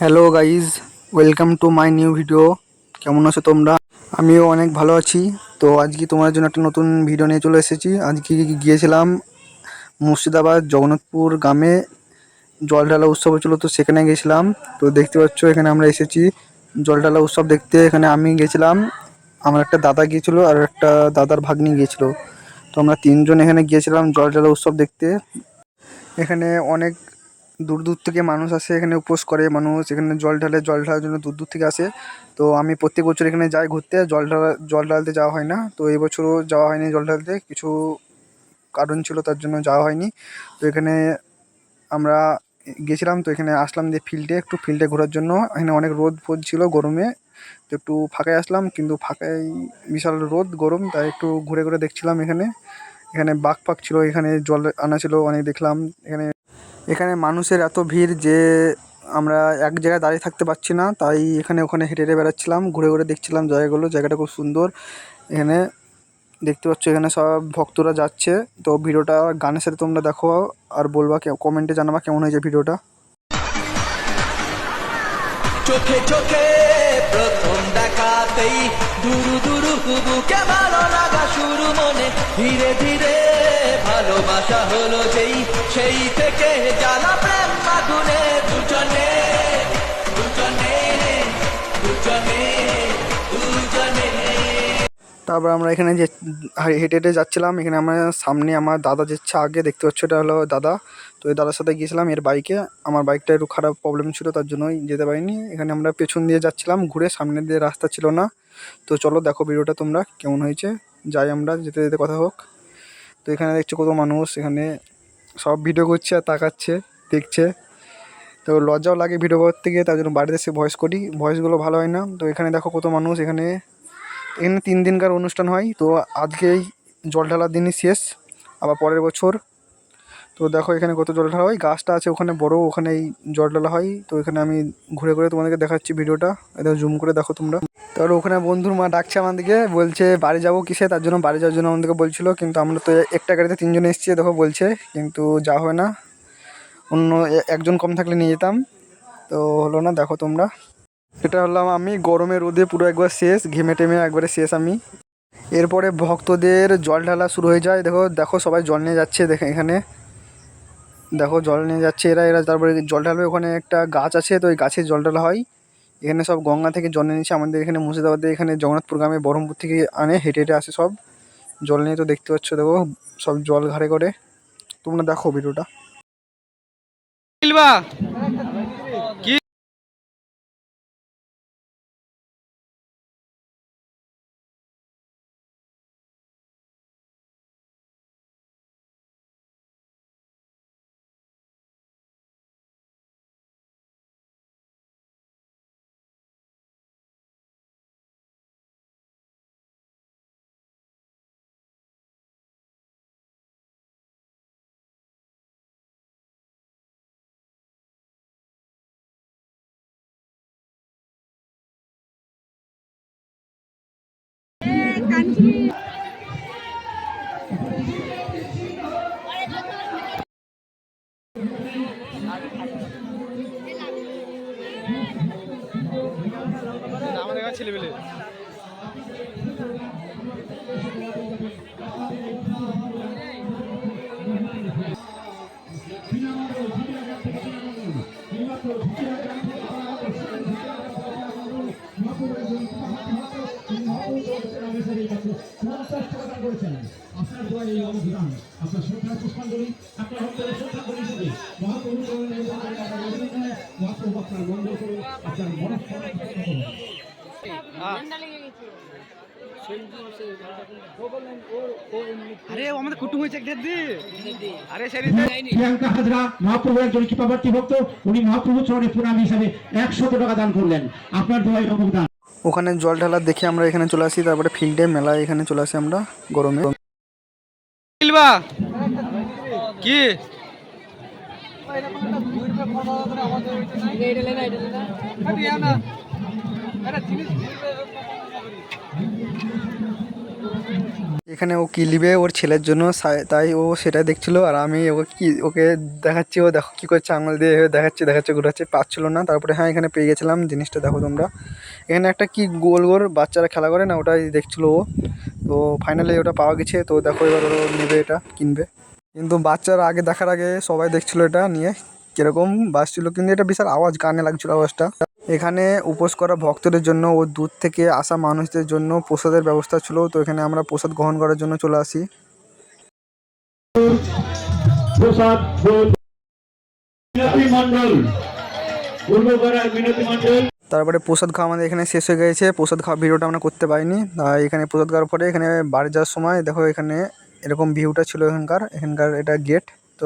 Hello guys welcome to my new video কেমন আছো তোমরা? আমিও অনেক ভালো আছি। তো আজকে তোমার জন্য একটা নতুন ভিডিও নিয়ে চলে এসেছি। আজকে গিয়েছিলাম মুর্শিদাবাদ জগন্নাথপুর গ্রামে। জল ঢালা উৎসব হচ্ছিল, তো সেখানে গেছিলাম। তো দেখতে পাচ্ছ, এখানে আমরা এসেছি। জল ঢালা উৎসব দেখতে এখানে আমি গেছিলাম। আমার একটা দাদা গিয়েছিল আর একটা দাদার ভাগ্নি গিয়েছিল। তো আমরা তিনজন এখানে গিয়েছিলাম জল ঢালা উৎসব দেখতে। এখানে অনেক দূর দূর থেকে মানুষ আসে, এখানে উপোস করে মানুষ, এখানে জল ঢালে, জল ঢালার জন্য দূর দূর থেকে আসে। তো আমি প্রত্যেক বছর এখানে যাই ঘুরতে, জল ঢালা, জল ঢালতে যাওয়া হয় না। তো এবছরও যাওয়া হয়নি জল ঢালতে, কিছু কারণ ছিল তার জন্য যাওয়া হয়নি। তো এখানে আমরা গেছিলাম, তো এখানে আসলাম দিয়ে ফিল্ডে একটু ফিল্ডে ঘোরার জন্য। এখানে অনেক রোদ ফোদ ছিল গরমে, তো একটু ফাঁকায় আসলাম, কিন্তু ফাঁকায় বিশাল রোদ, গরম, তাই একটু ঘুরে ঘুরে দেখছিলাম এখানে। এখানে বাঘ পাক ছিল, এখানে জল আনা ছিল, অনেক দেখলাম। এখানে এখানে মানুষের এত ভিড় যে আমরা এক জায়গায় দাঁড়িয়ে থাকতে পারছি না। তাই এখানে ওখানে হেঁটে হেঁটে বেড়াচ্ছিলাম, ঘুরে ঘুরে দেখছিলাম জায়গাগুলো। জায়গাটা খুব সুন্দর। এখানে দেখতে পাচ্ছ এখানে সব ভক্তরা যাচ্ছে। তো ভিডিওটা গানের সাথে তোমরা দেখো আর বলবা কমেন্টে জানাবা কেমন হয়েছে ভিডিওটা। চোখে চোখে প্রথম দেখাতেই দুরু দুরু ভালো লাগা শুরু মনে। ধীরে ধীরে ভালোবাসা হলো যেই সেই থেকে জ্বালা প্রেম দুজনে দুজনে দুজনে দুজনে। তারপর আমরা এখানে যে হেঁটে হেঁটে যাচ্ছিলাম, এখানে আমরা সামনে আমার দাদা যাচ্ছে আগে দেখতে পাচ্ছ, এটা হলো দাদা। তো এই দাদার সাথে গিয়েছিলাম এর বাইকে। আমার বাইকটা একটু খারাপ প্রবলেম ছিল, তার জন্যই যেতে পারিনি। এখানে আমরা পেছন দিয়ে যাচ্ছিলাম, ঘুরে সামনে দিয়ে রাস্তা ছিল না। তো চলো দেখো ভিডিওটা তোমরা কেমন হয়েছে। যাই আমরা, যেতে যেতে কথা হোক। তো এখানে দেখছ কত মানুষ, এখানে সব ভিডিও করছে আর তাকাচ্ছে, দেখছে। তো লজ্জাও লাগে ভিডিও করতে গিয়ে, তার জন্য বাড়িতে এসে ভয়েস করি। ভয়েসগুলো ভালো হয় না। তো এখানে দেখো কত মানুষ এখানে। এখানে তিন দিনকার অনুষ্ঠান হয়। তো আজকেই জল ঢালার দিনই শেষ। আবার পরের বছর তো দেখো এখানে কত জল ঢালা হয়। গাছটা আছে ওখানে, বড় ওখানেই জল ঢালা হয়। তো এখানে আমি ঘুরে ঘুরে তোমাদেরকে দেখাচ্ছি ভিডিওটা। এটা জুম করে দেখো তোমরা। তারপর ওখানে বন্ধুর মা ডাকছে আমাদেরকে, বলছে বাড়ি যাব কিসে? তার জন্য বাড়ি যাওয়ার জন্য আমাদেরকে বলছিল। কিন্তু আমরা তো একটা গাড়িতে তিনজন এসেছি, দেখো বলছে। কিন্তু যা হয় না। অন্য একজন কম থাকলে নিয়ে যেতাম। তো হলো না, দেখো তোমরা। এটা হলাম আমি, গরমে রোদে পুরো একবার শেষ, ঘেমে টেমে একবারে শেষ আমি। এরপরে ভক্তদের জল ঢালা শুরু হয়ে যায়। দেখো দেখো সবাই জল নিয়ে যাচ্ছে দেখে এখানে। দেখো জল নিয়ে যাচ্ছে এরা এরা তারপরে জল ঢালবে। ওখানে একটা গাছ আছে, তো ওই গাছে জল ঢালা হয়। এখানে সব গঙ্গা থেকে জল নিয়েছে আমাদের এখানে মুর্শিদাবাদে, এখানে জগন্নাথপুর গ্রামে বহরমপুর থেকে আনে, হেঁটে হেঁটে আসে সব। জল নিয়ে তো দেখতে পাচ্ছ, দেখো সব জল ঘাড়ে করে। তোমরা দেখো ভিডিওটা। আমাদের কাছে ছেলেবেলে আপনার দোয়া এই অবদান আপনার শ্রদ্ধা পুষ্পাঞ্জলি আপনার অন্তরে শ্রদ্ধা করে হিসেবে মহাপ্রভু আপনার মঙ্গল করুন আপনার আরে আমাদের কুটুম হয়েছে একটা দি। আরে সেরি প্রিয়াঙ্কা হাজরা মহাপ্রভু একজন কৃপাবর্তী ভক্ত। উনি মহাপ্রভু চরণে প্রণামী হিসাবে একশত টাকা দান করলেন। আপনার দোয়া এই অবদান। ওখানে জল ঢালা দেখে আমরা এখানে চলে আসি তারপরে ফিল্ডে মেলা এখানে চলে আসি আমরা গরমে। কি? এখানে ও কি লিবে ওর ছেলের জন্য তাই ও সেটা দেখছিল আর আমি ওকে কি, ওকে দেখাচ্ছি, ও দেখো কী করছে, আঙুল দিয়ে দেখাচ্ছে দেখাচ্ছে, ঘুরাচ্ছে, পাচ্ছিল না। তারপরে হ্যাঁ এখানে পেয়ে গেছিলাম, জিনিসটা দেখো তোমরা। এখানে একটা কি গোল গোল বাচ্চারা খেলা করে না, ওটাই দেখছিল ও। তো ফাইনালি ওটা পাওয়া গেছে, তো দেখো এবার ও নেবে এটা, কিনবে। কিন্তু বাচ্চারা আগে দেখার আগে সবাই দেখছিল এটা নিয়ে, কীরকম বাজছিল, কিন্তু এটা বিশাল আওয়াজ, কানে লাগছিল আওয়াজটা। এখানে উপোস করা ভক্তদের জন্য ও দূর থেকে আসা মানুষদের জন্য প্রসাদের ব্যবস্থা ছিল। তো এখানে আমরা প্রসাদ গ্রহণ করার জন্য চলে আসি। তারপরে প্রসাদ খাওয়া আমাদের এখানে শেষ হয়ে গেছে প্রসাদ খাওয়া ভিডিওটা আমরা করতে পারিনি। আর এখানে প্রসাদ খাওয়ার পরে এখানে বাড়ি যাওয়ার সময় দেখো এখানে এরকম ভিউটা ছিল এখানকার। এখানকার এটা গেট। তো